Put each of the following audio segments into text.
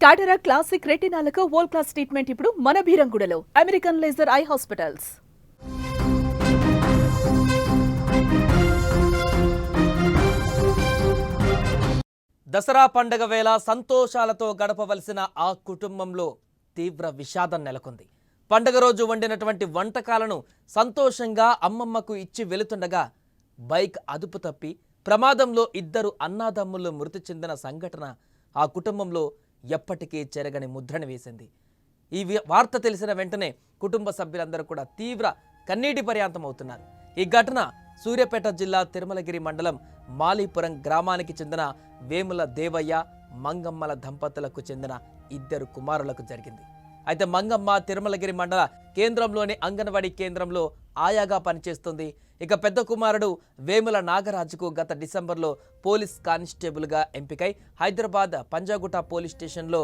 టాటరా classic రెటినాలకు world class treatment ఇప్పుడు మన భీరంగుడలో American laser eye hospitals Dasara పండగ వేళ సంతోషాలతో గడపవలసిన ఆ కుటుంబంలో తీవ్ర విషాదం నెలకొంది. పండగ రోజు వండినటువంటి వంటకాలను సంతోషంగా అమ్మమ్మకు ఇచ్చి వెళుతుండగా బైక్ అదుపు తప్పి ప్రమాదంలో ఇద్దరు అన్నాదమ్ములు మృతి చెందిన సంఘటన ఆ కుటుంబంలో ఎప్పటికీ చెరగని ముద్రను వేసింది. ఈ వార్త తెలిసిన వెంటనే కుటుంబ సభ్యులందరూ కూడా తీవ్ర కన్నీటి పర్యాంతం అవుతున్నారు. ఈ ఘటన సూర్యాపేట జిల్లా తిరుమలగిరి మండలం మాలీపురం గ్రామానికి చెందిన వేముల దేవయ్య మంగమ్మల దంపతులకు చెందిన ఇద్దరు కుమారులకు జరిగింది. అయితే మంగమ్మ తిరుమలగిరి మండల కేంద్రంలోని అంగన్వాడీ కేంద్రంలో ఆయాగా పనిచేస్తుంది. ఇక పెద్ద కుమారుడు వేముల నాగరాజుకు గత డిసెంబర్లో పోలీస్ కానిస్టేబుల్గా ఎంపికై హైదరాబాద్ పంజాగుట్ట పోలీస్ స్టేషన్లో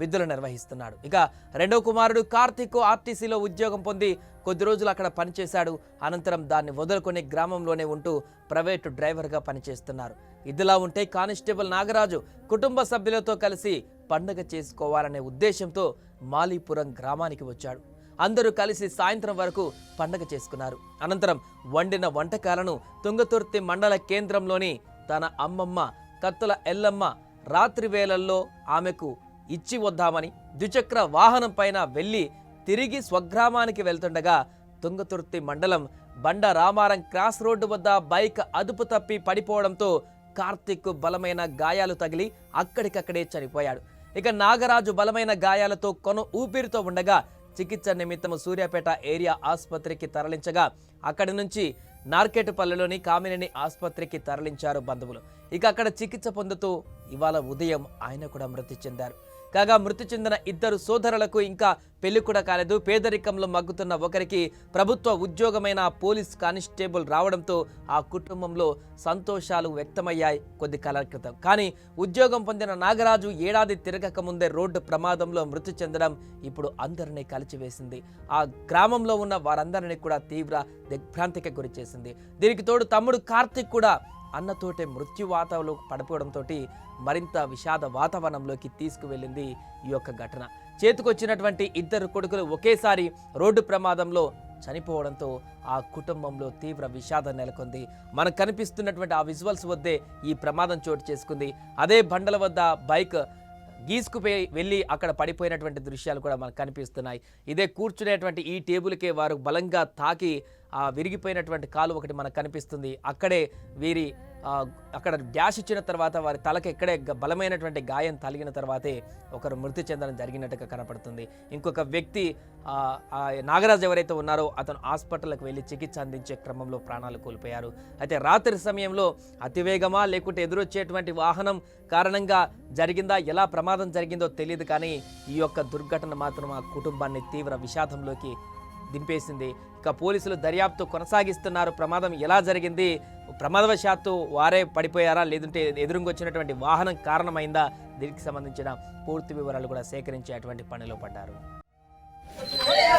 విధులు నిర్వహిస్తున్నాడు. ఇక రెండో కుమారుడు కార్తీక్ ఆర్టీసీలో ఉద్యోగం పొంది కొద్ది రోజులు అక్కడ పనిచేశాడు. అనంతరం దాన్ని వదులుకొని గ్రామంలోనే ఉంటూ ప్రైవేటు డ్రైవర్గా పనిచేస్తున్నారు. ఇదిలా ఉంటే కానిస్టేబుల్ నాగరాజు కుటుంబ సభ్యులతో కలిసి పండగ చేసుకోవాలనే ఉద్దేశంతో మాలీపురం గ్రామానికి వచ్చాడు. అందరూ కలిసి సాయంత్రం వరకు పండగ చేసుకున్నారు. అనంతరం వండిన వంటకాలను తుంగతుర్తి మండల కేంద్రంలోని తన అమ్మమ్మ కత్తుల ఎల్లమ్మ రాత్రి వేళల్లో ఆమెకు ఇచ్చి వద్దామని ద్విచక్ర వాహనం పైన వెళ్ళి తిరిగి స్వగ్రామానికి వెళ్తుండగా తుంగతుర్తి మండలం బండ రామారం క్రాస్ రోడ్డు వద్ద బైక్ అదుపు తప్పి పడిపోవడంతో కార్తిక్ బలమైన గాయాలు తగిలి అక్కడికక్కడే చనిపోయాడు. ఇక నాగరాజు బలమైన గాయాలతో కొన ఊపిరితో ఉండగా చికిత్స నిమిత్తం సూర్యాపేట ఏరియా ఆసుపత్రికి తరలించగా అక్కడి నుంచి నార్కెట్పల్లిలోని కామినేని ఆసుపత్రికి తరలించారు బంధువులు. ఇక అక్కడ చికిత్స పొందుతూ ఇవాళ ఉదయం ఆయన కూడా మృతి చెందారు. కాగా మృతి చెందిన ఇద్దరు సోదరులకు ఇంకా పెళ్ళి కూడా కాలేదు. పేదరికంలో మగ్గుతున్న ఒకరికి ప్రభుత్వ ఉద్యోగమైన పోలీస్ కానిస్టేబుల్ రావడంతో ఆ కుటుంబంలో సంతోషాలు వ్యక్తమయ్యాయి కొద్ది కాలం క్రితం. కానీ ఉద్యోగం పొందిన నాగరాజు ఏడాది తిరగక ముందే రోడ్డు ప్రమాదంలో మృతి చెందడం ఇప్పుడు అందరినీ కలిచివేసింది. ఆ గ్రామంలో ఉన్న వారందరినీ కూడా తీవ్ర దిగ్భ్రాంతికి గురి చేసింది దీనికి తోడు తమ్ముడు కార్తిక్ కూడా అన్నతోటే మృత్యు వాతావరణంలో పడిపోవడంతో మరింత విషాద వాతావరణంలోకి తీసుకువెళ్ళింది ఈ యొక్క ఘటన. చేతికొచ్చినటువంటి ఇద్దరు కొడుకులు ఒకేసారి రోడ్డు ప్రమాదంలో చనిపోవడంతో ఆ కుటుంబంలో తీవ్ర విషాదం నెలకొంది. మనకు కనిపిస్తున్నటువంటి ఆ విజువల్స్ వద్దే ఈ ప్రమాదం చోటు చేసుకుంది. అదే బండల వద్ద బైక్ గీసుకుపోయి వెళ్ళి అక్కడ పడిపోయినటువంటి దృశ్యాలు కూడా మనకు కనిపిస్తున్నాయి. ఇదే కూర్చునేటువంటి ఈ టేబుల్కే వారు బలంగా తాకి ఆ విరిగిపోయినటువంటి కాలు ఒకటి మనకు కనిపిస్తుంది. అక్కడే వీరి అక్కడ డ్యాష్ ఇచ్చిన తర్వాత వారి తలకు ఎక్కడే బలమైనటువంటి గాయం తలిగిన తర్వాతే ఒకరు మృతి చెందడం జరిగినట్టుగా కనపడుతుంది. ఇంకొక వ్యక్తి నాగరాజు ఎవరైతే ఉన్నారో అతను హాస్పిటల్కి వెళ్ళి చికిత్స అందించే క్రమంలో ప్రాణాలు కోల్పోయారు. అయితే రాత్రి సమయంలో అతివేగమా లేకుంటే ఎదురొచ్చేటువంటి వాహనం కారణంగా జరిగిందా ఎలా ప్రమాదం జరిగిందో తెలియదు కానీ ఈ యొక్క దుర్ఘటన మాత్రం ఆ కుటుంబాన్ని తీవ్ర విషాదంలోకి దింపేసింది. ఇక పోలీసులు దర్యాప్తు కొనసాగిస్తున్నారు. ప్రమాదం ఎలా జరిగింది? ప్రమాదవశాత్తు వారే పడిపోయారా? లేదంటే ఎదురుంగొచ్చినటువంటి వాహనం కారణమైందా? దీనికి సంబంధించిన పూర్తి వివరాలు కూడా సేకరించేటువంటి పనిలో పడ్డారు. ఓయో